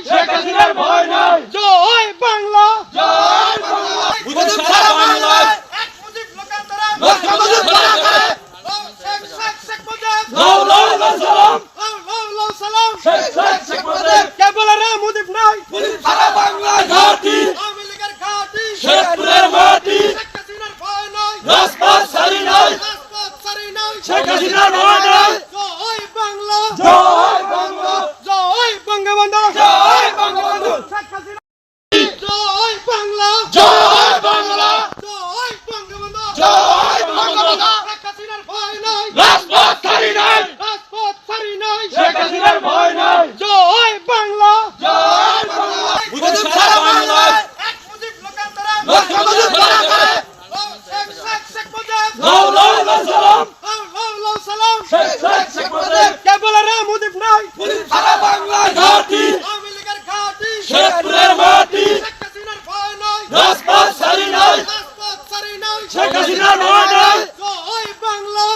হাসিনার ভয় নাই। জয় বাংলা। জয় বাংলা। মুজিব সারা বাংলায়। এক মুজিব লোকান্তরে মুজিব ধরা করে। শেখ শেখ শেখ মুজিব। লাও লাও লাও সালাম লাও লাও। লাও সালাম। শেখ শেখ শেখ মুজিব। কে বলে রে মুজিব নাই। মুজিব সারা বাংলায় ঘাটি। আওয়ামী লীগের ঘাঁটি। শেরপুরের মাটি। শেখ হাসিনার ভয় নাই। রাজপথ সারি নাই। রাজপথ সারি নাই। শেখ হাসিনার No! জয় বাংলা।